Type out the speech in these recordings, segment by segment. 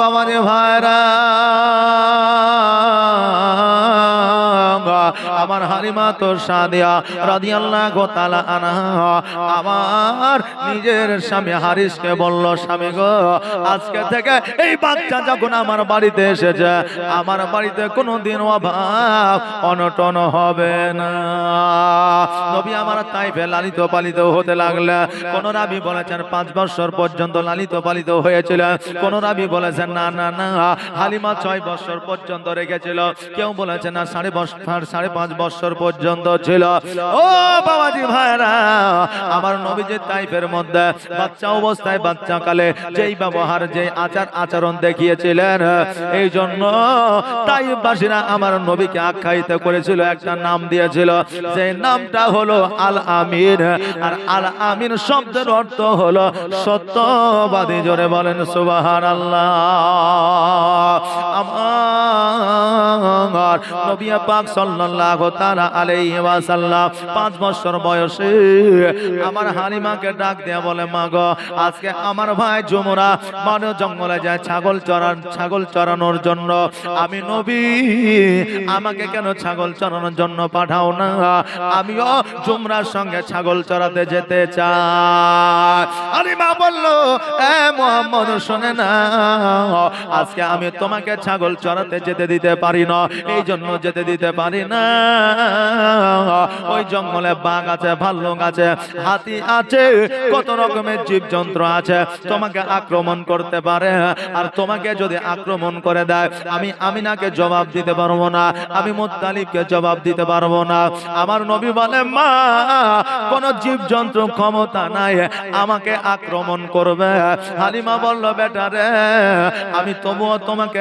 বাবা রে ভাইরা। আমার হারিমা তো সাদিয়া রাদিয়াল্লাহু তাআলা আনহা। আমার নিজের স্বামী হারিসকে বলল, স্বামী গো, আজকে থেকে এই বাচ্চা যখন আমার বাড়িতে এসেছে, আমার বাড়িতে কোনোদিন অভাব অনটন হবে না। নবী আমার তাইফে লালিত পালিত হতে লাগলে, কোন রাবি বলেছেন, পাঁচ বছর পর্যন্ত লালিত পালিত হয়েছিল। কোন রাবি বলেছেন, না না না, হালিমা ছয় বছর পর্যন্ত রেখেছিল। কেউ বলেছেন, না, সাড়ে বছর সাড়ে পাঁচ বছর পর্যন্ত ছিল। ও বাবাজি ভাইরা আমার নবীজির তাইফের মধ্যে বাচ্চা অবস্থায় বাচ্চা কালে যেই ব্যবহার যেই আচার আচরণ দেখিয়েছিলেন এই জন্য তাইফবাসীরা আমার নবীকে আখ্যায়িত করেছিল একটা নাম দিয়েছিল যে নামটা হলো আল আমির। আর আল আমির শব্দের অর্থ হলো সত্যবাদী জোরে বলেন সুবাহান আল্লাহ আমার নবী পাক সাল্লাল্লাহু তাআলা আলাইহি ওয়াসাল্লাম বছর বয়সে আমার হালিমাকে ডাক দেয়া বলে, মা গো, আজকে আমার ভাই জুমরা জঙ্গলে যায় ছাগল চরান ছাগল চরানোর জন্য। আমি নবী, আমাকে কেন ছাগল চরানোর জন্য পাঠাও না? আমিও জুমরার সঙ্গে ছাগল চরাতে যেতে চাই। হালিমা বলল, এ মোহাম্মদ, শোনে না, আজকে আমি তোমাকে ছাগল চরাতে যেতে দিতে পারি না। এই জন্য যেতে দিতে পারি না। ওই জঙ্গলে বাঘ আছে, ভাল্লুক আছে, হাতি আছে, কত রকমের জীবজন্তু আছে। তোমাকে আক্রমণ করতে পারে, আর তোমাকে যদি আক্রমণ করে দেয়, আমি আমিনাকে জবাব দিতে পারব না, আমি মুত্তালিবকে জবাব দিতে পারব না। আমার নবী বলে, মা, কোন জীবজন্তু ক্ষমতা নাই, আমাকে আক্রমণ করবে। হালিমা বলল, বেটা রে, আমি তবুও তোমাকে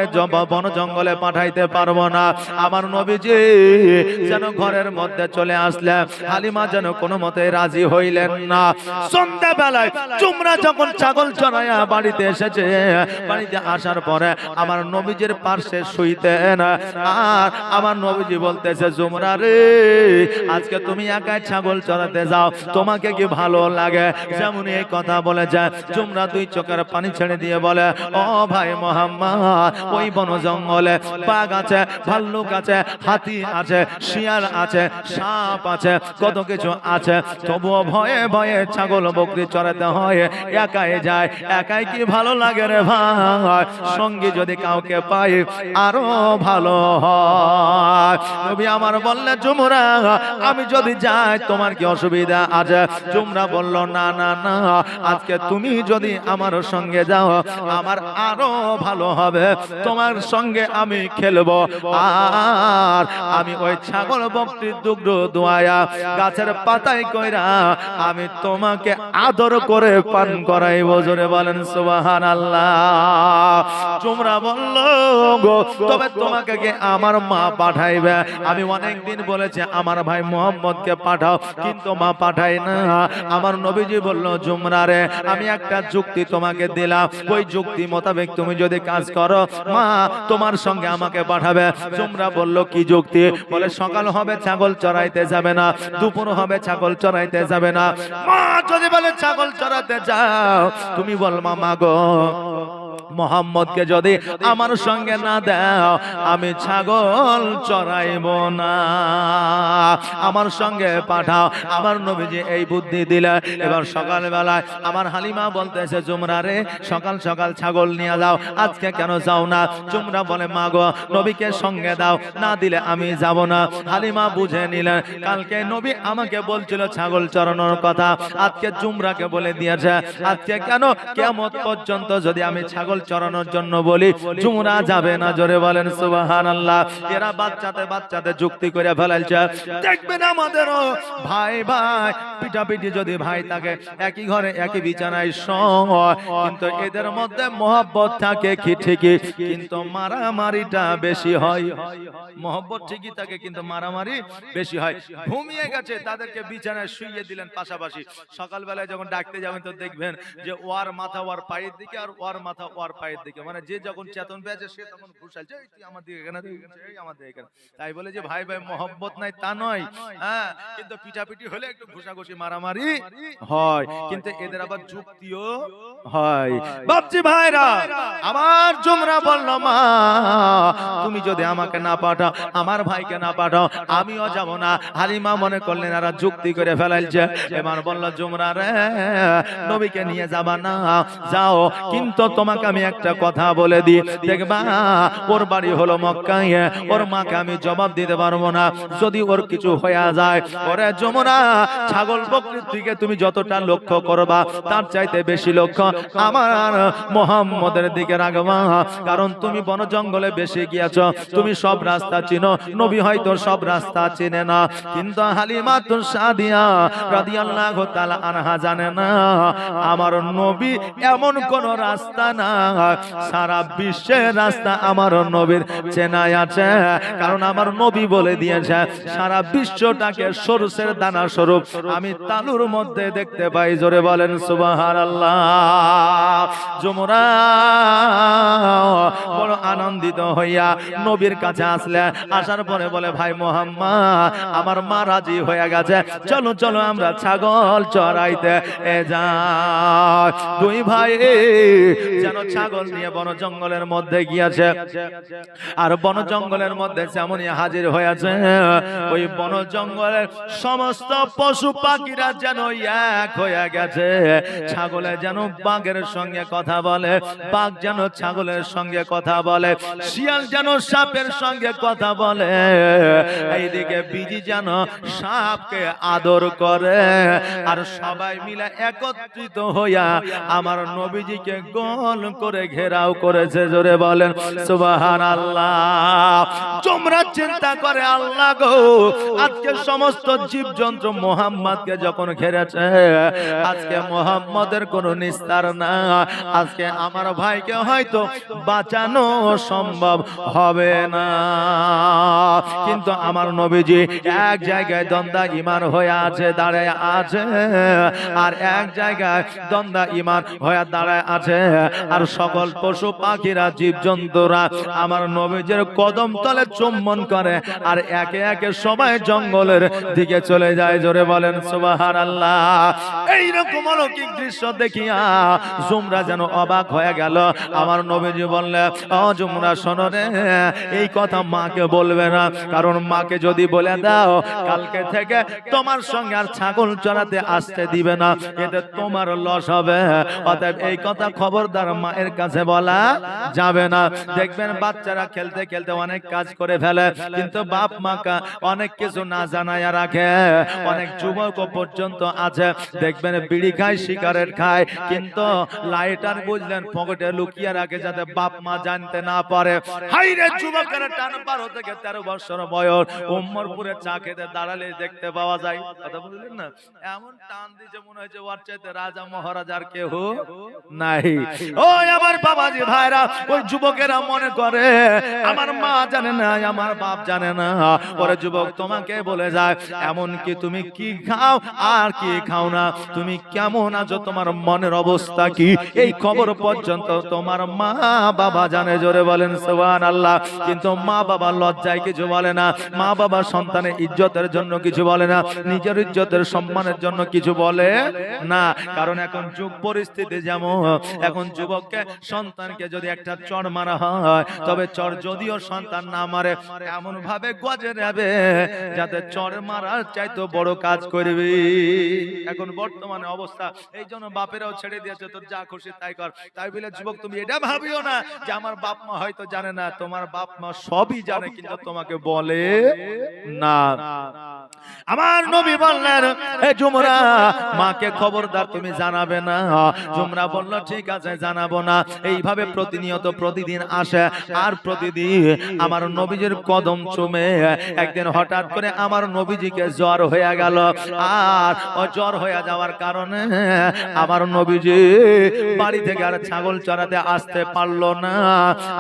বন জঙ্গলে পাঠাইতে পারব না। আমার নবীজি যেন ঘরের মধ্যে চলে আসলে হালিমা যেন কোনো মতে রাজি হইলেন না। সন্ধ্যাবেলায় চুমরা যখন ছাগল চড়াইয়া বাড়িতে এসেছে, বাড়িতে আসার পরে আমার নবীজির পার্শ্বে শুইতেন। আর আমার নবীজি বলতেছে জুমরা রে, আজকে তুমি একাই ছাগল চড়াতে যাও, তোমাকে কি ভালো লাগে? যেমন এই কথা বলে যায় জুমরা দুই চোখের পানি ছেড়ে দিয়ে বলে, ও ভাই মোহাম্মদ, ওই বন জঙ্গলে বাঘ আছে ভাল্লুক আছে, হাতি আছে, শিয়াল আছে, সাপ আছে, কত কিছু আছে। তবুও ভয়ে ভয়ে ছাগল বকরি চড়াতে হয়, একাই যায়, একাই কি ভালো লাগে রে ভাই? সঙ্গী যদি কাউকে পাই, আরও ভালো হয়। আমার বললে জুমরা আমি যদি যাই, তোমার কি অসুবিধা আছে? জুমরা বলল, না না না, আজকে তুমি যদি আমার সঙ্গে যাও, আমার আরও ভালো হবে। তোমার সঙ্গে আমি খেলব, আর আমি ওই ছাগল, বকরির দুগ্ধ দোয়ায়া গাছের পাতায় কইরা আমি তোমাকে আদর করে পান করাইবো, জোরে বলেন সুবাহান আল্লাহ তোমরা বলল, গো, তবে তোমাকে কি আমার মা পাঠাইবে? আমি অনেক দিন বলেছি, আমার ভাই মোহাম্মদকে পাঠাও। কিন্তু মা পাঠাই না। আমার নবীজি বলল, জুমরা রে, আমি একটা যুক্তি তোমাকে দিলাম। ওই যুক্তি মোতাবেক তুমি যদি কাজ করো, মা তোমার সঙ্গে আমাকে পাঠাবে। জুমরা বলল, কি যুক্তি? বলে, সকাল হবে, ছাগল চড়াইতে যাবে না, দুপুর হবে, ছাগল চড়াইতে যাবে না। মা যদি বলে, ছাগল চড়াতে যাও, তুমি বল মা গো। মোহাম্মদকে যদি আমার সঙ্গে না দাও, আমি ছাগল চড়াইব না। আমার সঙ্গে পাঠাও। আমার নবীজি এই বুদ্ধি দিলে। এবার সকালবেলায় আমার হালিমা বলতেছে জুমরা রে, সকাল সকাল ছাগল নিয়ে যাও। আজকে কেন যাও না? জুমরা বলে, মা নবীকে সঙ্গে দাও। না দিলে আমি যাব না। হালিমা বুঝে নিলেন কালকে নবী আমাকে বলছিল ছাগল চড়ানোর কথা। আজকে জুমরাকে বলে দিয়েছে, আজকে কেন কেমন পর্যন্ত যদি আমি ছাগল চড়ানোর জন্য বলি জুমরা যাবে না, জোরে বলেন সুবাহান আল্লাহ এরা বাচ্চাতে বাচ্চাতে যুক্তি করে ফেলাইছে। দেখবেন আমাদেরও ভাই ভাই পিটাপিটি যদি ভাই থাকে, একই ঘরে একই বিছানায় সময় কিন্তু এদের মধ্যে মহব্বত থাকে কি ঠিকই? কিন্তু মারামারিটা বেশি হয়। মহব্বত ঠিকই থাকে, কিন্তু মারামারি বেশি হয়। ঘুমিয়ে গেছে, তাদেরকে বিছানায় শুইয়ে দিলেন পাশাপাশি। সকালবেলায় যখন ডাকতে যাবেন, তো দেখবেন যে ওয়ার মাথা ওয়ার পায়ের দিকে আর ওয়ার মাথা অপর পায়ের দিকে। মানে যে যখন চেতন পেয়েছে সে তখন ঘুষালছে "এই তুই আমার দিকে এখানে তুই আমার দিকে এখানে। তাই বলে যে ভাই ভাই মহব্বত নাই তা নয়। হ্যাঁ কিন্তু পিটাপিটি হলে একটু ঘুষাঘুষি মারামারি হয়। কিন্তু এদের আবার যুক্তিও হয়। বাপজি ভাইরা আমার জমরা বলল মা তুমি যদি আমাকে না পাঠাও আমার ভাইকে না পাঠাও আমিও যাব না। হালিমা মনে করলেন আর যুক্তি করে ফেলাইছে। এবার বলল জুমরা রে নবীকে নিয়ে যাবা না। যাও কিন্তু তোমাকে আমি একটা কথা বলে দিই। দেখবা, ওর বাড়ি হলো মক্কায়, ওর মাকে আমি জবাব দিতে পারব না। যদি ওর কিছু হয়ে যায়, ওরে যমুনা, ছাগল বকরির দিকে তুমি যতটা লক্ষ্য করবা, তার চাইতে বেশি লক্ষ্য আমার মোহাম্মদের দিকে রাখবা। কারণ তুমি বন জঙ্গলে বেশি গিয়েছ, তুমি সব রাস্তা চিনো, নবী হয়তো সব রাস্তা চিনে না। কিন্তু হালিমা তো সাদিয়া রাদিয়াল্লাহু তাআলা আনহা জানে না, আমার নবী এমন কোন রাস্তা না সারা বিশ্বের রাস্তা আমার নবীর চেনাই আছে। কারণ আমার নবী বলে দিয়েছে, সারা বিশ্বটাকে সরষের দানা স্বরূপ। আমি তালুর মধ্যে দেখতে পাই, জোরে বলেন যমুনা, বড় আনন্দিত হইয়া নবীর কাছে আসলে, আসার পরে বলে, ভাই মোহাম্মদ, আমার মা রাজি হয়ে গেছে। চলো চলো আমরা ছাগল চড়াইতে এ যাই। দুই ভাই, যেন ছাগল নিয়ে বন জঙ্গলের মধ্যে গিয়েছে। আর বন জঙ্গলের মধ্যে যেমনই হাজির হয়েছে ওই বন জঙ্গলের সমস্ত পশু পাখিরা যেন এক হয়ে গেছে। ছাগলে যেন বাঘের সঙ্গে কথা বলে বাঘ যেন ছাগলের সঙ্গে কথা বলে শিয়াল যেন সাপের সঙ্গে কথা বলে। এইদিকে বিজি যেন সাপকে আদর করে। আর সবাই মিলে একত্রিত হইয়া আমার নবীজিকে গোল করে ঘেরাও করেছে, জোরে বলেন সুবাহান আল্লাহ তোমরা চিন্তা করে, আল্লাহ গো, আজকে সমস্ত জীবজন্তু মোহাম্মদকে যখন ঘেরেছে, আজকে মোহাম্মদের কোনো নিস্তার না, আজকে আমার ভাইকে হয়তো বাঁচানো সম্ভব হবে না। কিন্তু আমার নবীজি এক জায়গায় দন্দা ইমান হয়ে আছে, দাঁড়ায় আছে, আর এক জায়গায় দন্দা ইমান হয়ে দাঁড়ায় আছে, আর সকল পশু পাখিরা, জীবজন্তুরা আমার নবীজের কদম তলে চুম্বন করে আর একে একে সবাই জঙ্গলের দিকে চলে যায়। জোরে বলেন সুবাহার আল্লাহ এইরকম অলৌকিক দৃশ্য দেখিয়া জুমরা যেন অবাক হয়ে গেল। আমার নবীজি বললে, ও জুমরা শোনো রে, এই কথা মাকে বলবে না। কারণ মাকে যদি বলে দাও, কালকে থেকে তোমার সঙ্গে আর ছাগল চড়াতে আসতে দিবে না। এতে তোমার লস হবে। অতএব এই কথা খবরদার মায়ের কাছে বলা যাবে না। দেখবেন বাচ্চারা খেলতে খেলতে অনেক কাজ করে ফেলে, কিন্তু বাপ মাকা অনেক কিছু না জানাইয়া রাখে। অনেক যুবক পর্যন্ত আছে, দেখবেন বিড়ি খায়, সিগারেট খায়, কিন্তু লাইটার বুঝলেন, পকেটে লুকিয়ে রাখে যাতে বাপ মা জানতে না পারে। হাই রে টান হতে গিয়ে তেরো বছর বয়স, উম্মরপুরে চা খেতে দাঁড়ালে দেখতে পাওয়া যায়। কথা বললেন না? এমন টান দিছে মনে হয়েছে, ওর চাইতে রাজা মহারাজার কেহ নাই। ওই আমার বাবাজি ভাইরা, ওই যুবকেরা মনে করে, আমার মা জানে না, আমার বাপ জানে না। ওরে যুবক তোমাকে বলে যায়, এমন কি তুমি কি খাও আর কি খাও না? তুমি কেমন আছো? তোমার মনের অবস্থা কি? এই খবর পর্যন্ত তোমার মা বাবা জানে, জোরে বলেন সুবহান আল্লাহ কিন্তু মা বাবা লজ্জায় কিছু বলে না, মা বাবা সন্তানের ইজ্জতের জন্য কিছু বলে না, নিজের ইজ্জতের সম্মানের জন্য কিছু বলে না। কারণ এখন যুগ পরিস্থিতি যেমন, এখন যুবককে সন্তানকে যদি একটা চড় মারা হয় তবে চড় যদিও সন্তান না মারে এমন ভাবে গজে নেবে যাতে চড় মারার চাইতো বড় কাজ করবি। এখন বর্তমানে অবস্থা এই জন্য বাপেরাও ছেড়ে দিয়েছে তোর যা খুশি তাই কর। তাই বলে যুবক তুমি এটা ভাবিও না যে আমার বাপ মা হয়তো জানে না তোমার বাপ মা সবই জানে কিন্তু তোমাকে বলে না। আমার নবী বললেন এ জুমরা মাকে খবরদার তুমি জানাবে না। জুমরা বলল ঠিক আছে জানাব। না। এইভাবে প্রতিনিয়ত প্রতিদিন আসে। আর প্রতিদিন আমার নবীজির কদম চুমে একদিন হঠাৎ করে আমার নবীজিকে জ্বর হয়ে গেল। আর জ্বর হয়ে যাওয়ার কারণে আমার নবীজি বাড়ি থেকে আর ছাগল চড়াতে আসতে পারল না।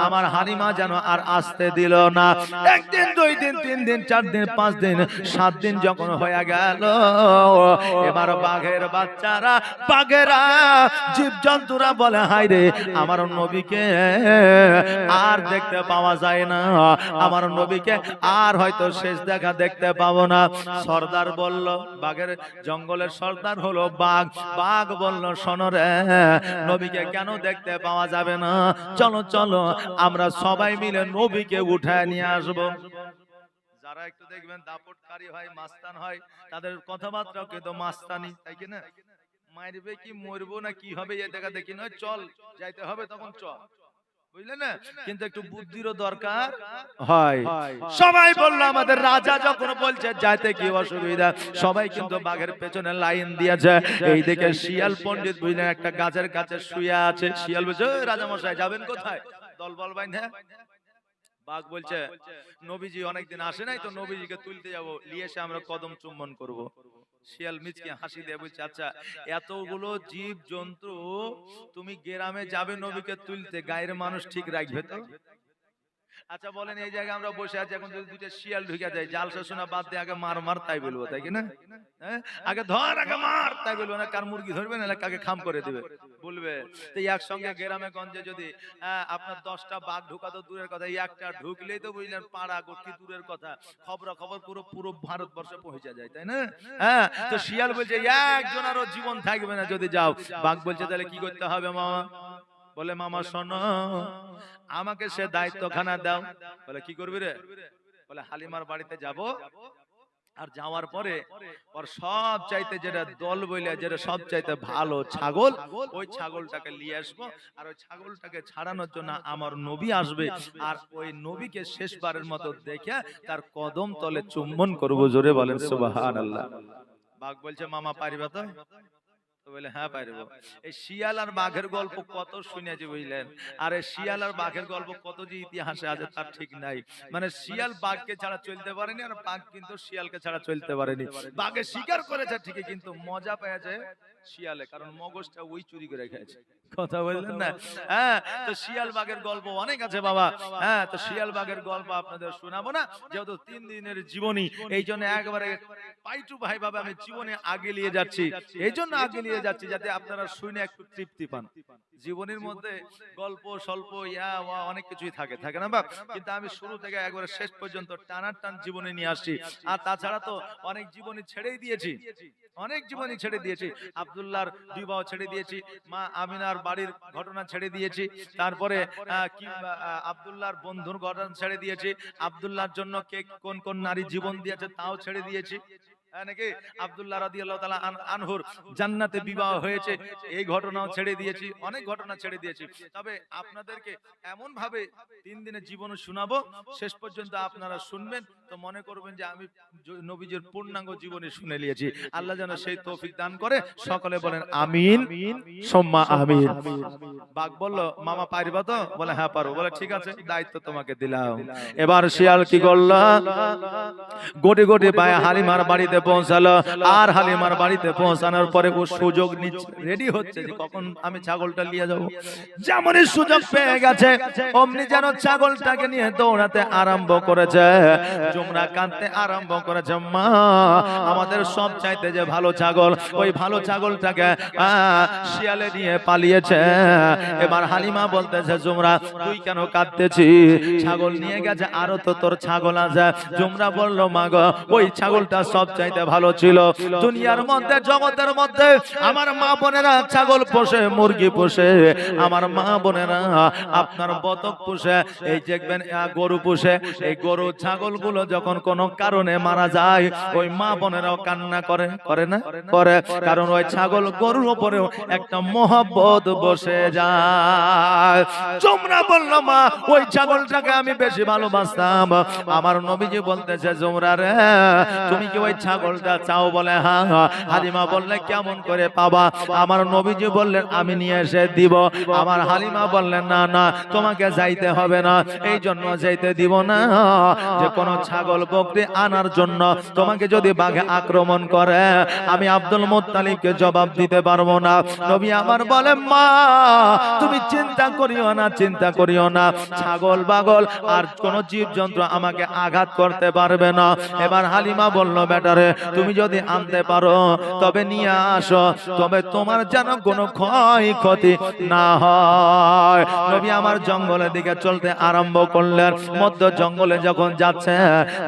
আমার হানিমা যেন আর আসতে দিল না। একদিন, দুই দিন, তিন দিন, চার দিন, পাঁচ দিন, সাত দিন যখন হয়ে গেল, এবার বাঘের বাচ্চারা, বাঘেরা জীব জন্তুরা বলে হাই রে আমার নবীকে আর দেখতে পাওয়া যায় না। আমার নবীকে আর হয়তো শেষ দেখা দেখতে পাবো না। সর্দার বলল বাঘের জঙ্গলের সর্দার হলো বাঘ। বাঘ বলল শোনরে নবীকে কেন দেখতে পাওয়া যাবে না? চলো চলো আমরা সবাই মিলে নবীকে উঠায় নিয়ে আসব। যারা একটু দেখবেন দাপটকারী হয় মাস্তান হয় তাদের কথাবার্তাও কিন্তু মাস্তানি তাই কি না? মারবে কি মরবো না কি হবে এ দেখা দেখি নয় চল যাইতে হবে তখন চল। না? কিন্তু একটু বুদ্ধিরও দরকার। হয়। সবাই বলল আমাদের রাজা যখন বলছে যাইতে কি অসুবিধা? সবাই কিন্তু বাঘের পেছনে লাইন দিয়েছে। এই শিয়াল পণ্ডিত বুঝলেন একটা গাছের কাছে শুয়ে আছে। শিয়াল বলছে রাজা মশাই যাবেন কোথায়? দল বল বাইন্ধে বাঘ বলছে নবীজি অনেকদিন আসে নাই তো নবীজিকে তুলতে যাব। নিয়ে এসে আমরা কদম চুম্বন করব। শিয়াল মিচকে হাসি দিয়ে বলছে আচ্ছা এতগুলো জীব জন্তু তুমি গ্রামে যাবে নবীকে তুলতে গায়ের মানুষ ঠিক রাখবে তো? আচ্ছা বলেন এই জায়গায় আমরা বসে আছি এখন যদি দুইটা শিয়াল ঢুকে যায় জালসা শোনা বাদ দিয়ে আগে মার মার তাই বলব তাই কি না? হ্যাঁ? আগে ধর আগে মার তাই বলব না কার মুরগি ধরবে না কাকে খাম করে দিবে বলবে? তো একসঙ্গে গ্রামে গঞ্জে যদি আপনার দশটা বাঘ ঢুকা তো দূরের কথা একটা ঢুকলেই তো বুঝলেন পাড়া গতি দূরের কথা খবর খবর পুরো পুরো ভারতবর্ষে পৌঁছে যায় তাই না? হ্যাঁ তো শিয়াল বলছে একজন আরও জীবন থাকবে না যদি যাও। বাঘ বলছে তাহলে কি করতে হবে মামা? বলে মামা শোনো আমাকে সে দায়িত্বখানা দাও। বলে কি করবি রে? বলে হালিমার বাড়িতে যাব আর যাওয়ার পরে ওর সব চাইতে যেটা দল বইলে যেটা সব চাইতে ভালো ছাগল ওই ছাগলটাকে নিয়ে আসব আর ওই ছাগলটাকে ছাড়ানোর জন্য আমার নবী আসবে আর ওই নবীকে শেষবারের মতো দেখে তার কদম তলে চুম্বন করব জোরে বলেন সুবাহান আল্লাহ বাঘ বলছে মামা পারিবা তো? বলে হ্যাঁ পারব এই শিয়াল আর বাঘের গল্প কত শুনেছি বুঝলেন? আর এই শিয়াল আর বাঘের গল্প কত যে ইতিহাসে আছে তার ঠিক নাই। মানে শিয়াল বাঘকে ছাড়া চলতে পারেনি আর বাঘ কিন্তু শিয়ালকে ছাড়া চলতে পারেনি। বাঘে শিকার করেছে ঠিকই কিন্তু মজা পেয়েছে শিয়ালে কারণ মগজটা ওই চুরি করে খেয়েছে। কথা বললেন না? হ্যাঁ তো শিয়াল বাঘের গল্প অনেক আছে বাবা। হ্যাঁ তো শিয়াল বাঘের গল্প আপনাদের শোনাবো না? যেহেতু তিন দিনের জীবনী এই জন্য একবারে পাইটু ভাই বাবা আমি জীবনে আগে নিয়ে যাচ্ছি। এই জন্য আগে নিয়ে যাচ্ছি। যাতে আপনারা শুনে একটু তৃপ্তি পান। জীবনের মধ্যে গল্প স্বল্প ইয়া ওয়া অনেক কিছুই থাকে। থাকে না বাপ? কিন্তু আমি শুরু থেকে একবারে শেষ পর্যন্ত টানার টান জীবনে নিয়ে আসছি। আর তাছাড়া তো অনেক জীবনী ছেড়েই দিয়েছি। অনেক জীবনী ছেড়ে দিয়েছি। আব্দুল্লাহর বিবাহ ছেড়ে দিয়েছি মা আমিনার বাড়ির ঘটনা ছেড়ে দিয়েছি। তারপরে আহ, কি আব্দুল্লাহর বন্ধুর ঘটনা ছেড়ে দিয়েছি আব্দুল্লাহর জন্য কে কোন কোন নারী জীবন দিয়েছে। তাও ছেড়ে দিয়েছি। নাকি? আব্দুল্লাহ রাদিয়াল্লাহু তাআলা আনহুর জান্নাতে বিবাহ হয়েছে। এই ঘটনাও ছেড়ে দিয়েছি অনেক ঘটনা ছেড়ে দিয়েছি। তবে আপনাদেরকে এমন ভাবে তিন দিনের জীবন শোনাবো। শেষ পর্যন্ত আপনারা শুনবেন। তো মনে করবেন যে আমি নবীজির পূর্ণাঙ্গ জীবনী শুনে নিয়েছি। আল্লাহ যেন সেই তৌফিক দান করে। সকলে বলেন আমিন। সম্মা আমিন। বাঘ বলল মামা পারবা তো? বলে হ্যাঁ পারো বলে ঠিক আছে দায়িত্ব তোমাকে দিলাম। এবার শিয়াল কি করল? গোটে গোটে পায়ে হালিমার বাড়িতে পৌঁছালো। আর হালিমার বাড়িতে পৌঁছানোর পরে ও সুযোগ নিচ্ছে। রেডি হচ্ছে যে কখন আমি ছাগলটা নিয়ে যাব। যেমনই সুযোগ পেয়ে গেছে, অমনি যেন ছাগলটাকে নিয়ে দৌড়াতে আরম্ভ করেছে। জুমরা কাঁদতে আরম্ভ করেছে, মা, আমাদের সব চাইতে যে ভালো ছাগল, ওই ভালো ছাগলটাকে শিয়ালে নিয়ে পালিয়েছে। এবার হালিমা বলতেছে জুমরা তুই কেন কাঁদতেছি ছাগল নিয়ে গেছে, আরও তো তোর ছাগল আছে। জুমরা বলল, মা গো, ওই ছাগলটা সব চাইতে ভালো ছিল। দুনিয়ার মধ্যে, জগতের মধ্যে আমার মা বোনেরা ছাগল পোষে, মুরগি পোষে, আমার মা বোনেরা আপনার বতক পোষে, এই দেখবেন গরু পোষে, এই গরু ছাগলগুলো যখন কোনো কারণে মারা যায়, ওই মা বোনেরাও কান্না করে করে না? করে। কারণ ওই ছাগল গরুর উপরেও একটা মহব্বত বসে যায়। তোমরা বলল, মা, ওই ছাগলটাকে আমি বেশি ভালোবাসতাম। আমার নবীজি বলতেছে জোমরা রে, তুমি কি ওই ছাগল ছাগলটা চাও বলে হ্যাঁ হালিমা বললে, কেমন করে পাবা? আমার নবীজি বললেন, আমি নিয়ে এসে দিব। আমার হালিমা বললেন, না না, তোমাকে যাইতে হবে না, এই জন্য যাইতে দিব না। যে কোনো ছাগল, বকরি আনার জন্য তোমাকে যদি বাঘে আক্রমণ করে, আমি আব্দুল মুত্তালিবকে জবাব দিতে পারব না। নবী আমার বলে, মা, তুমি চিন্তা করিও না, চিন্তা করিও না। ছাগল বাগল আর কোন জীবজন্তু আমাকে আঘাত করতে পারবে না। এবার হালিমা বলল, বেটারে তুমি যদি আনতে পারো, তবে নিয়ে আসো। তবে তোমার যেন কোনো ক্ষয় ক্ষতি না হয়। নবী আমার জঙ্গলের দিকে চলতে আরম্ভ করলেন। মধ্য জঙ্গলে যখন যাচ্ছে,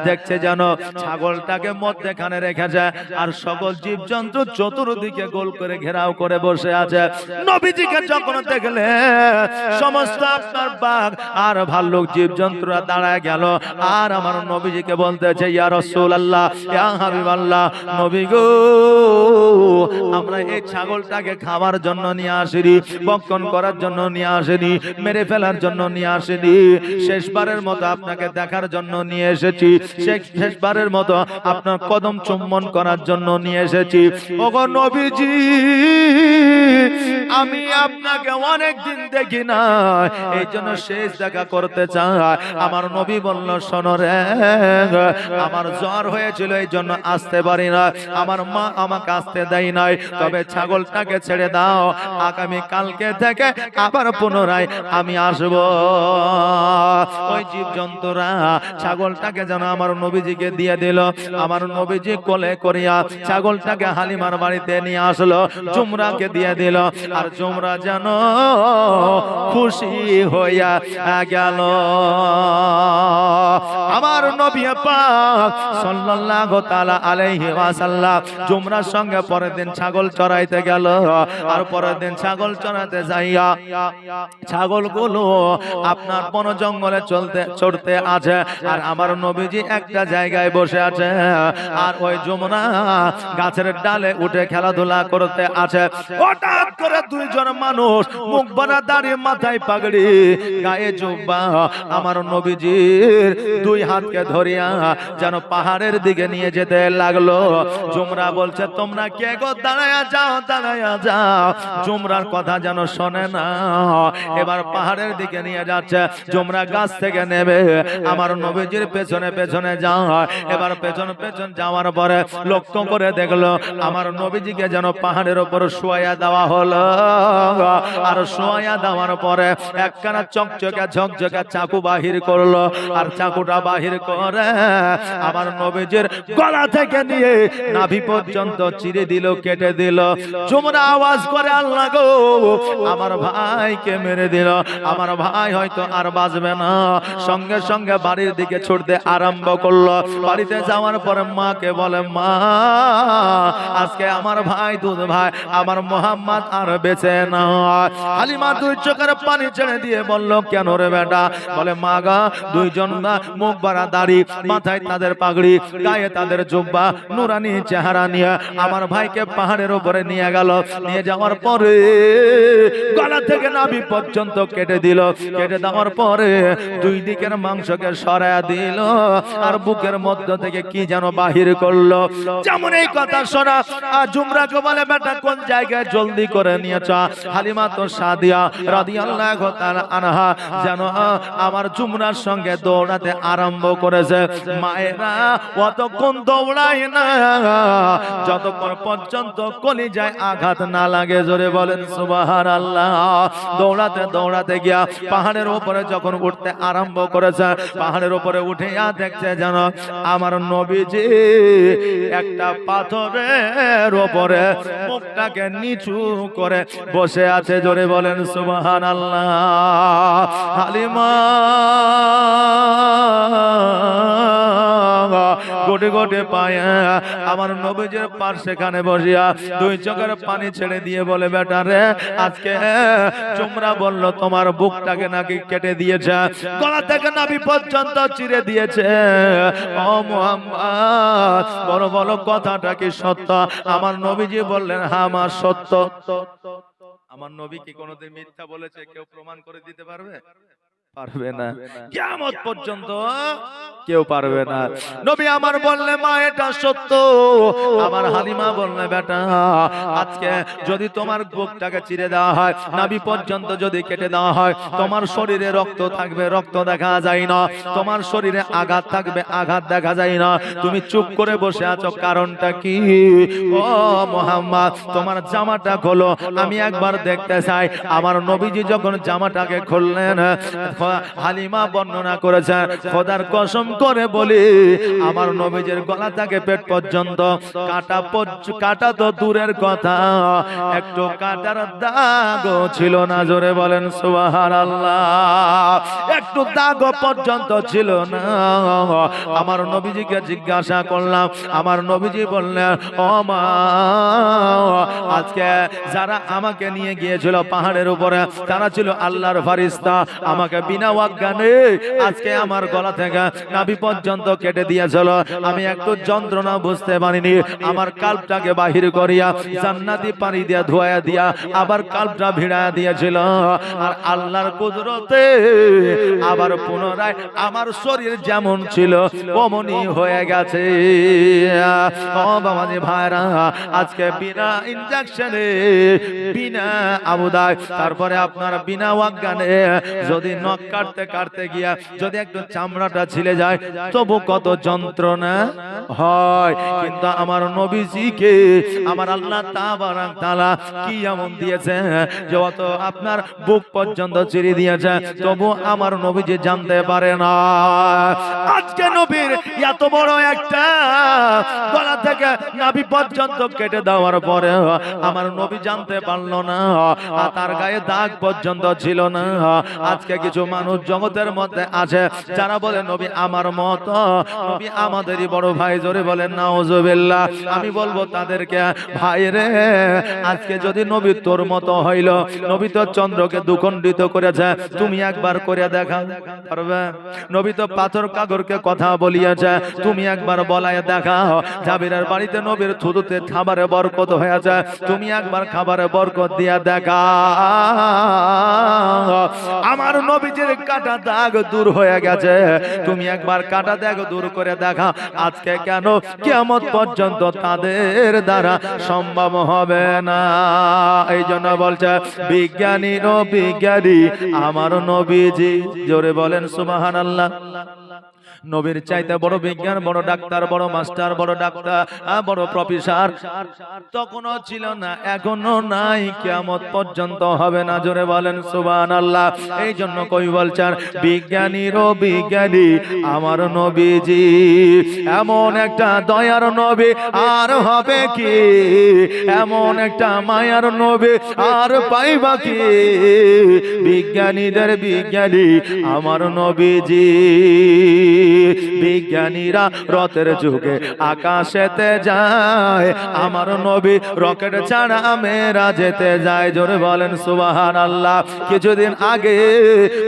দেখছে যেন ছাগলটাকে মধ্যেখানে রেখেছে আর সকল জীবজন্তু চতুর্দিকে গোল করে ঘেরাও করে বসে আছে। নবীজিকে যখন দেখলে, সমস্ত আপনার বাঘ আর ভাল্লুক জীবজন্তুরা দাঁড়ায় গেল। আর আমার নবীজিকে বলতেছে ইয়া রাসূলুল্লাহ, ইয়া হাবিবাল্লাহ নবী গো, আমরা এই ছাগলটাকে খাওয়ার জন্য নিয়ে আসিনি, বক্ষণ করার জন্য নিয়ে আসিনি, মেরে ফেলার জন্য নিয়ে আসিনি। শেষবারের মতো আপনাকে দেখার জন্য নিয়ে এসেছি। শেষবারের মতো আপনার কদম চুম্বন করার জন্য নিয়ে এসেছি। ওগো নবীজি, আমি আপনাকে অনেক দিন দেখি না এই জন্য শেষ দেখা করতে চাই। আমার নবী বলল, শোনো রে, আমার জ্বর হয়েছিল, এই জন্য আসতে পারি না। আমার মা আমাকে আসতে দেয় নাই। তবে ছাগলটাকে ছেড়ে দাও। আগামী কালকে থেকে আবার পুনরায় আমি আসব। ওই জীব জন্তুরা ছাগলটাকে যেন আমার নবীজিকে দিয়ে দিল। আমার নবীজি কোলে করিয়া ছাগলটাকে হালিমার বাড়িতে নিয়ে আসলো জুমরাকে দিয়ে দিল। আর জুমরা যেন খুশি হইয়া গেল। আমার নবী পাক সাল্লাল্লাহু তাআলা আলাইহি ওয়াসাল্লাম জুমরার সঙ্গে পরের দিন ছাগল চড়াইতে গেল। আর পরের দিন ছাগল চড়াতে যাইয়া ছাগলগুলো আপনার বন জঙ্গলে চলতে, চড়তে আছে। আর আমার নবীজি একটা জায়গায় বসে আছে। আর ওই যমুনা গাছের ডালে উঠে খেলাধুলা করতে আছে। হঠাৎ করে দুইজন মানুষ মুখ বানা দাঁড়িয়ে মাথায় পাগড়ি গায়ে জুব্বা আমার নবীজির দুই হাতকে ধরিয়া যেন পাহাড়ের দিকে নিয়ে যেতে লাগল। জুমরা বলছে তোমরা কে গো? দাঁড়ায়া যাও দাঁড়ায়া যাও। জুমরার কথা যেন শোনে না। এবার পাহাড়ের দিকে নিয়ে যাচ্ছে। জুমরা গাছ থেকে নেবে। আমার নবীজির পেছনে পেছনে যাও এবার পেছন পেছন যাওয়ার পরে লক্ষ্য করে দেখল আমার নবীজিকে যেন পাহাড়ের উপর শোয়া দেওয়া হলো। আর শোয়া দেওয়ার পরে একখানা চকচকে ঝকঝকে চাকু বাহির করল। আর চাকুটা বাহির করে আমার নবীজির গলা থেকে নিয়ে নাভি পর্যন্ত চিরে দিল, কেটে দিল। যমুনা আওয়াজ করে আল্লাহ গো, আমার ভাইকে মেরে দিল। আমার ভাই হয়তো আর বাঁচবে না। সঙ্গে সঙ্গে বাড়ির দিকে ছুটতে আরম্ভ করল। বাড়িতে যাওয়ার পরে মাকে বলে, মা, আজকে আমার ভাই দুধ ভাই, আমার মোহাম্মদ আর বেঁচে না দুই চোখের পানি ছেড়ে দিয়ে বলল, কেন রে বেটা? বলে, মা গা, দুইজন না মুখ বাড়া দাড়ি, মাথায় তাদের পাগড়ি, গায়ে তাদের জুব্বা নুরানি চেহারা নিয়ে আমার ভাইকে পাহাড়ের উপরে নিয়ে গেল। নিয়ে যাওয়ার পরে গলা থেকে নাভি পর্যন্ত কেটে দিল। কেটে দেওয়ার পরে দুই দিকের মাংসকে সরায়া দিল আর বুকের মধ্য থেকে কি যেন বাহির করল। যেমন এই কথা শোনা আর জুমরাকে বলে, বেটা, কোন জায়গায় জলদি করে নিয়েছ? হালিমা তো সাদিয়া রাদিয়াল্লাহু তাআলা আনহা যেন আমার জুমরার সঙ্গে দৌড়াতে আরম্ভ করেছে। মায়েরা অতক্ষণ দৌড়ায় না। যতক্ষণ পর্যন্ত কলিজায় আঘাত না লাগে, জোরে বলেন সুবাহার আল্লাহ দৌড়াতে দৌড়াতে গিয়া পাহাড়ের উপরে যখন উঠতে আরম্ভ করেছে, পাহাড়ের উপরে উঠে দেখছে যেন আমার নবীজি একটা পাথরের উপরে মুখটাকে নিচু করে বসে আছে, জোরে বলেন সুবাহান আল্লাহ হালিমা গোটে গোটে পায়ে আমার নবীজের পার সেখানে বসিয়া দুই চোখের পানি ছেড়ে দিয়ে বলে, বেটা রে, আজকে চুমরা বলল তোমার বুকটাকে নাকি কেটে দিয়েছে, গলা থেকে নাভি পর্যন্ত চিরে দিয়েছে। ও মোহাম্মদ, বড় বড় কথাটা কি সত্য? আমার নবীজি বললেন হ্যাঁ আমার সত্য। আমার নবী কি কোনোদিন মিথ্যা বলেছে, কেউ প্রমাণ করে দিতে পারবে? পারবে না। কিয়ামত পর্যন্ত কেউ পারবে না। নবী আমার বললে মা এটা সত্য। আমার হালিমা বললে বেটা আজকে যদি তোমার বুকটাকে চিরে দেওয়া হয় নাভি পর্যন্ত যদি কেটে দেওয়া হয় তোমার শরীরে রক্ত থাকবে রক্ত দেখা যায় না। তোমার শরীরে আঘাত থাকবে আঘাত দেখা যায় না। তুমি চুপ করে বসে আছো কারণটা কি? ও মোহাম্মদ তোমার জামাটা খোলো। আমি একবার দেখতে চাই আমার নবীজি যখন জামাটাকে খুললেন হালিমা বর্ণনা করেছেন, খোদার কসম করে বলি, আমার নবীজের গলা থেকে পেট পর্যন্ত কাটা কাটা তো দূরের কথা, একটু কাটার দাগও ছিল না, জোরে বলেন সুবাহান একটু দাগও পর্যন্ত ছিল না। আমার নবীজিকে জিজ্ঞাসা করলাম, আমার নবীজি বললেন, ও মা, আজকে যারা আমাকে নিয়ে গিয়েছিল পাহাড়ের উপরে, তারা ছিল আল্লাহর ফারিস্তা আমাকে বিনা অজ্ঞানে আজকে আমার গলা থেকে নাভি পর্যন্ত কেটে দিয়েছিল আমি একটু যন্ত্রণা বুঝতে পারিনি। আমার কাল্পটাকে বাহির করিয়া জান্নাতি পানি দিয়া ধোয়া দিয়া আবার কাল্পটা ভিড়া দিয়েছিল। আর আল্লাহর কুদরতে আবার পুনরায় আমার শরীর যেমন ছিল অমনি হয়ে গেছে। ও ভাইরা, আজকে বিনা ইনজেকশনে বিনা আবুদায়, তারপরে আপনার বিনা অজ্ঞানে যদি নখ কাটতে কাটতে গিয়া যদি একটু চামড়াটা ছিলে যায়, তবু কত যন্ত্রণা হয়। কিন্তু আমার নবীজিকে, আমার আল্লাহ তাআলা কি এমন দিয়েছে যে, অত আপনার বুক পর্যন্ত চিরি দিয়েছে, তবু আমার নবীজি জানতে পারে না। আজকে নবীর এত বড় একটা গলা থেকে নাভি পর্যন্ত কেটে দেওয়ার পরে আমার নবী জানতে পারল না, আর তার গায়ে দাগ পর্যন্ত ছিল না। আজকে কিছু মানুষ জগতের মধ্যে আছে। যারা বলে, নবী আমার মত, নবী আমাদেরই বড় ভাই জোরে বলেন, নাউজুবিল্লাহ আমি বলব তাদেরকে, ভাই রে, আজকে যদি নবী তোর মতো হইল, নবী তো চন্দ্রকে দুখণ্ডিত করেছে, তুমি একবার করে দেখা পারবে? নবী তো পাথর কাগরকে কথা বলিয়েছে, তুমি একবার বলায় দেখা জাবিরের বাড়িতে নবীর থুতুতে খাবারে বরকত হয়েছে, তুমি একবার খাবারে বরকত দিয়া দেখা আমার নবীজির কাটা দাগ দূর হয়ে গেছে। তুমি একবার কাটা দাগ দূর করে দেখা। আজকে কেন? কেমন পর্যন্ত তাদের দ্বারা সম্ভব হবে না। এই জন্য বলছে, বিজ্ঞানী ও বিজ্ঞানী, আমার নবীজি, জোরে বলেন সুবাহান আল্লাহ নবীর চাইতে বড় বিজ্ঞান, বড় ডাক্তার, বড় মাস্টার, বড় ডাক্তার বড় প্রফেসর। তখনও ছিল না এখনও নাই, কিয়ামত পর্যন্ত হবে না, জোরে বলেন সুবান আল্লাহ এই জন্য কই বলছেন বিজ্ঞানীর ও বিজ্ঞানী, আমার নবীজি, এমন একটা দয়ার নবী আর হবে কি? এমন একটা মায়ার নবী আর পাইবা কি? বিজ্ঞানীদের বিজ্ঞানী, আমার নবীজি। বিজ্ঞানীরা রথের যুগে আকাশেতে যায়। আমার নবী রকেট ছাড়া মেয়েরা যেতে যায়। জোরে বলেন সুবাহান আল্লাহ কিছুদিন আগে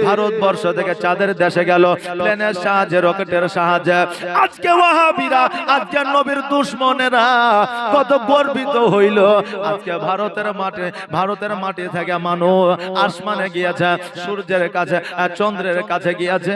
ভারতবর্ষ থেকে চাঁদের দেশে গেল প্লেনের সাহায্যে, রকেটের সাহায্যে। আজকে ওয়াহাবিরা, আজকে নবীর দুশ্মনেরা কত গর্বিত হইল। আজকে ভারতের মাঠে, ভারতের মাটি থেকে মানুষ আসমানে গিয়েছে, সূর্যের কাছে, চন্দ্রের কাছে গিয়েছে।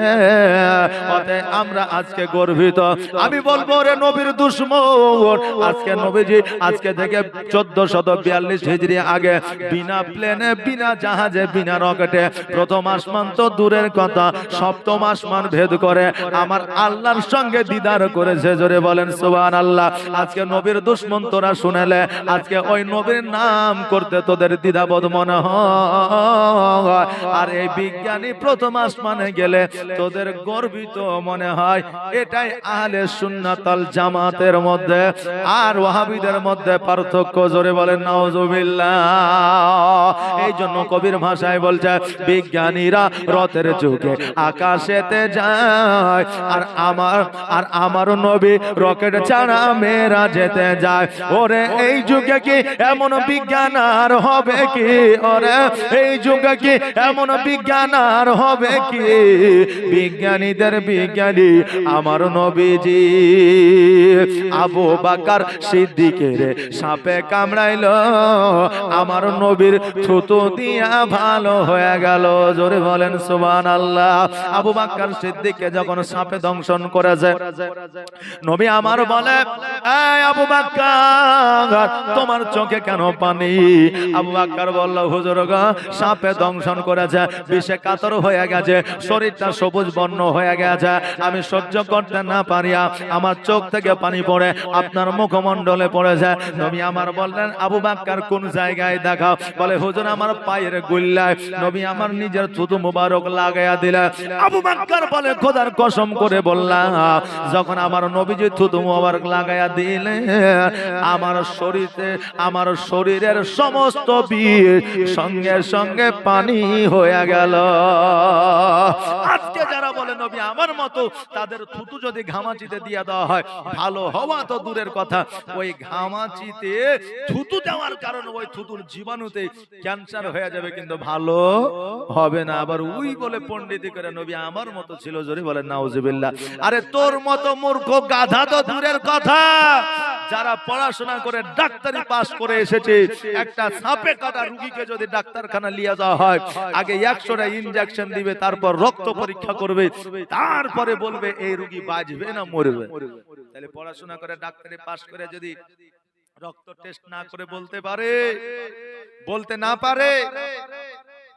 অতএব আমরা আজকে গর্বিত। আমি বলব রে নবীর দুশ্মন, আজকে নবীজি, আজকে থেকে চোদ্দ শত বিয়াল্লিশ হিজড়ি আগে, বিনা প্লেনে বিনা জাহাজে, বিনা রকেটে প্রথম আসমান তো দূরের কথা, সপ্তম আসমান ভেদ করে, আমার আল্লাহর সঙ্গে দিদার করেছে। জোরে বলেন সুবান আল্লাহ আজকে নবীর দুশ্মন তোরা শুনেলে, আজকে ওই নবীর নাম করতে তোদের দ্বিধাবোধ মনে হয়। আর এই বিজ্ঞানী প্রথম আসমানে গেলে তোদের গর্বিত মনে হয় এটাই আহলে সুন্নাতাল জামাতের মধ্যে। আর ওয়াহাবিদের মধ্যে পার্থক্য জোরে বলেন, নাউজুবিল্লাহ। এই জন্য কবির ভাষায় বলছে, বিজ্ঞানীরা রথের যুগে আকাশেতে যায়, আর আমার আর আমার নবী রকেট ছাড়া মেয়েরা যেতে যায়। ওরে, এই যুগে কি এমন বিজ্ঞান আর হবে কি? ওরে, এই যুগে কি এমন বিজ্ঞান আর হবে কি? বিজ্ঞানীদের বিজ্ঞানী বিজ্ঞানী আমার নবীজি আবু বাকার সিদ্দিকের সাপে কামড়াইল। আমার নবীর থুতু দিয়া ভালো হয়ে গেল। জোরে বলেন সুবান আল্লাহ আবু বাক্কার সিদ্দিককে যখন সাপে দংশন করেছে, নবী আমার বলে আবু বাক্কার তোমার চোখে কেন পানি? আবু বাক্কার বলল, হুজুর সাপে দংশন করেছে, বিষে কাতর হয়ে গেছে, শরীরটা সবুজ বর্ণ হয়ে গেছে আমি সহ্য করতে না পারিয়া আমার চোখ থেকে পানি পড়ে, আপনার মুখমণ্ডলে পড়েছে। নবী আমার বললেন, আবু বাক্কার, কোন জায়গায় দেখাও? বলে, হুজুর আমার পায়ের গুল্লায়। নবী আমার নিজের থুতু মুবারক লাগাইয়া দিলে, আবু বাক্কার, বলে, খোদার কসম করে বললাম, যখন আমার নবীজি থুতু মুবারক লাগাইয়া দিলে, আমার শরীরে, আমার শরীরের সমস্ত বীর সঙ্গে সঙ্গে পানি হয়ে গেল। আজকে যারা বলে, নবী আমার মতো তাদের থুতু যদি ঘামাচিতে দিয়ে দেওয়া হয়, ভালো হওয়া তো দূরের কথা। ওই ঘামাচিতে থুতু দেওয়ার কারণে ওই থুতুর জীবাণুতে ক্যান্সার হয়ে যাবে, কিন্তু ভালো হবে না। আবার উই বলে পণ্ডিতি করে, নবী আমার মতো ছিল জোরে বলে, নাউজুবিল্লাহ। আরে তোর মতো মূর্খ গাধা তো দূরের কথা। যারা পড়াশোনা করে ডাক্তারি পাস করে এসেছে, একটা সাপে কাটা রুগীকে যদি ডাক্তারখানা নিয়ে যাওয়া হয়, আগে একশোটা ইনজেকশন দিবে, তারপর রক্ত পরীক্ষা করবে, তারপরে বলবে, এই রুগী বাঁচবে না মরবে? তাহলে পড়াশোনা করে, ডাক্তারি পাশ করে যদি রক্ত টেস্ট না করে বলতে পারে, বলতে না পারে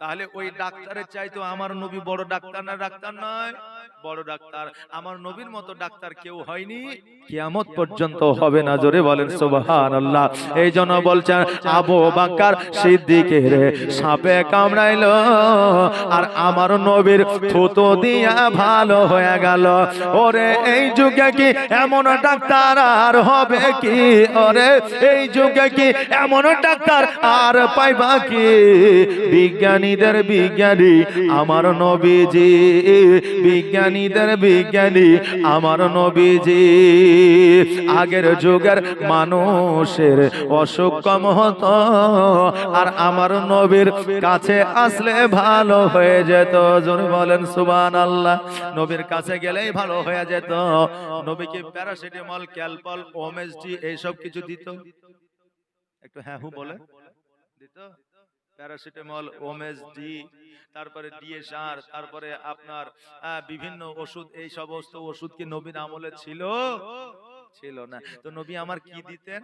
তাহলে ওই ডাক্তারের চাইতো আমার নবী বড় ডাক্তার না ডাক্তার নয়? বড় ডাক্তার। আমার নবীর মতো ডাক্তার কেউ হয়নি? কিয়ামত পর্যন্ত হবে না জোরে বলেন সুবহানাল্লাহ। এই জন্য বলছেন, আবু বাক্কার সিদ্দিকের সাপে কামড়াইলো আর আমার নবীর থুতু দিয়া ভালো হয়ে গেল। ওরে, এই যুগে কি এমন ডাক্তার আর হবে কি? ওরে, এই যুগে কি এমন ডাক্তার আর পাইবা কি? বিজ্ঞানীদের বিজ্ঞানী আমার নবীজি বিজ্ঞানীদের বিজ্ঞানী আমার নবীজি। আগের যুগের মানুষের অসুখ কম হতো আর আমার নবীর কাছে আসলে ভালো হয়ে যেত। জোরে বলেন সুবান আল্লাহ নবীর কাছে গেলেই ভালো হয়ে যেত। নবীকে প্যারাসিটামল ক্যালপল ওমেসডি এইসব কিছু দিত। একটু হ্যাঁ হু বলে। দিত। প্যারাসিটামল ওমেসডি তারপরে ডিএসআর, তারপরে আপনার বিভিন্ন ওষুধ, এই সমস্ত ওষুধ কি নবীন আমলে ছিল? ছিল না। তো নবী আমার কি দিতেন?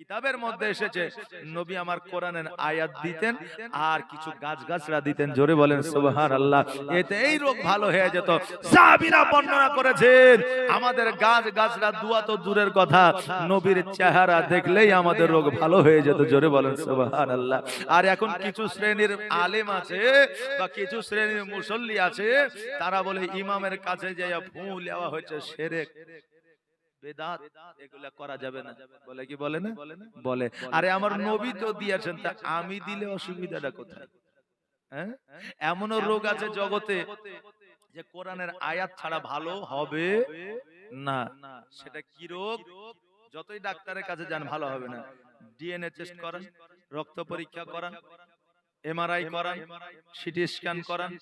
কিতাবের মধ্যে এসেছে নবী আমার কোরআনের আয়াত দিতেন আর কিছু গাছ গাছরা দিতেন জোরে বলেন সুবহান আল্লাহ এতে এই রোগ ভালো হয়ে যেত। সাহাবীরা বর্ণনা করেছেন আমাদের গাছ গাছরা দুয়া তো দূরের কথা নবীর চেহারা দেখলেই আমাদের রোগ ভালো হয়ে যেত জোরে বলেন সুবহান আল্লাহ আর এখন কিছু শ্রেণির আলেম আছে বা কিছু শ্রেণির মুসল্লি আছে তারা বলে ইমামের কাছে যাইয়া ফু নেওয়া হয়েছে সেরেক। বেদাত এগুলা করা যাবে না। বলে কি বলে না? বলে। আরে আমার নবী তো দিয়েছেন তা আমি দিলে অসুবিধাটা কোথায়? হ্যাঁ? এমনও রোগ আছে জগতে যে কোরআনের আয়াত ছাড়া ভালো হবে না। সেটা কি রোগ? যতই ডাক্তারের কাছে যান ভালো হবে না। ডিএনএ টেস্ট করান রক্ত পরীক্ষা করান। এমআরআই করান সিটি স্ক্যান করান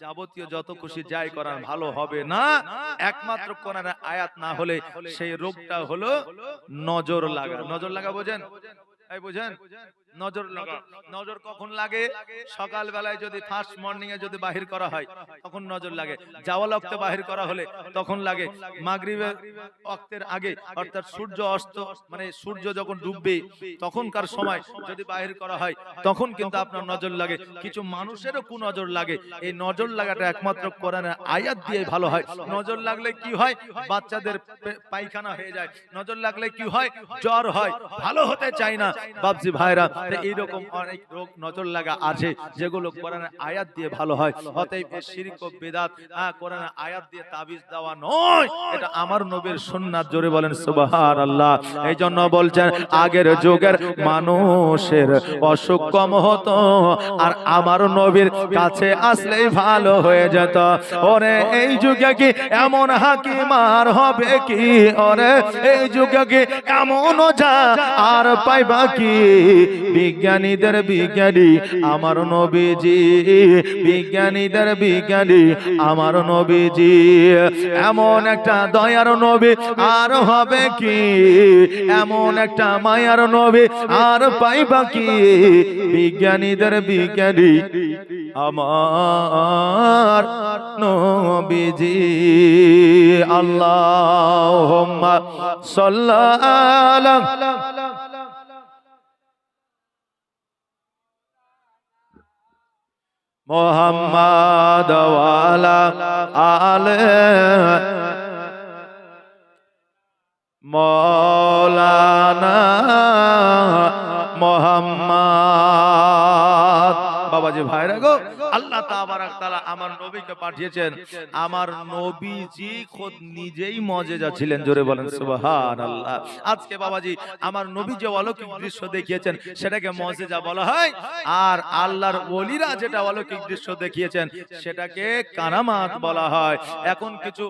যাবতীয় যত খুশি যাই করান ভালো হবে না একমাত্র কোরআনের আয়াত না হলে সেই রোগটা হলো নজর লাগা। নজর লাগা। বোঝেন? এই বুঝেন? নজর লাগা নজর কখন লাগে? সকাল বেলায় যদি ফার্স্ট মর্নিং এ যদি বাহির করা হয় তখন নজর লাগে। জাওয়াল অক্তে বাহির করা হলে তখন লাগে। মাগরিবের অক্তের আগে অর্থাৎ সূর্য অস্ত মানে সূর্য যখন ডুববে তখনকার সময় যদি বাহির করা হয় তখন কিন্তু আপনার নজর লাগে। কিছু মানুষেরও কু নজর লাগে। এই নজর লাগাটা একমাত্র কোরআনের আয়াত দিয়ে ভালো হয়। নজর লাগলে কি হয়? বাচ্চাদের পায়খানা হয়ে যায়। নজর লাগলে কি হয়? জ্বর হয়। ভালো হতে চায় না। বাবজি ভাইরা এইরকম অনেক রোগ নজর লাগা আছে যেগুলো কোরআনের আয়াত দিয়ে ভালো হয়। অতএব শিরক বেদাত হ্যাঁ কোরআনের আয়াত দিয়ে তাবিজ দেওয়া নয়। এটা আমার নবীর সুন্নাত জোরে বলেন সুবহানাল্লাহ। এই জন্য বলছেন আগের যুগের মানুষের অসুখ কম হতো আর আমার নবীর কাছে আসলেই ভালো হয়ে যেত। ওরে এই যুগে কি এমন হাকিম আর হবে কি? ওরে এই যুগে কি এমন যা আর পাইবা কি? বিজ্ঞানীদের বিজ্ঞানী, আমার নবীজি। বিজ্ঞানীদের বিজ্ঞানী, আমার নবীজি। এমন একটা দয়ার নবী আর হবে কি? এমন একটা মায়ার নবী আর পাইবা কি? বিজ্ঞানীদের বিজ্ঞানী, আমার নবীজি। আল্লাহুম্মা সাল্লাল্লাহু মোহাম্মদ আলে মৌলানা মোহাম্মদ। বাবাজি ভাইরা গো। আমার নবীকে পাঠিয়েছেন। আমার নবীজি খোদ নিজেই জোরে বলেন আজকে বাবাজি, আমার নবী যে অলৌকিক দৃশ্য দেখিয়েছেন, সেটাকে মজেজা বলা হয়, আর আল্লাহর ওলিরা যেটা অলৌকিক দৃশ্য দেখিয়েছেন, সেটাকে কারামাত বলা হয়। এখন কিছু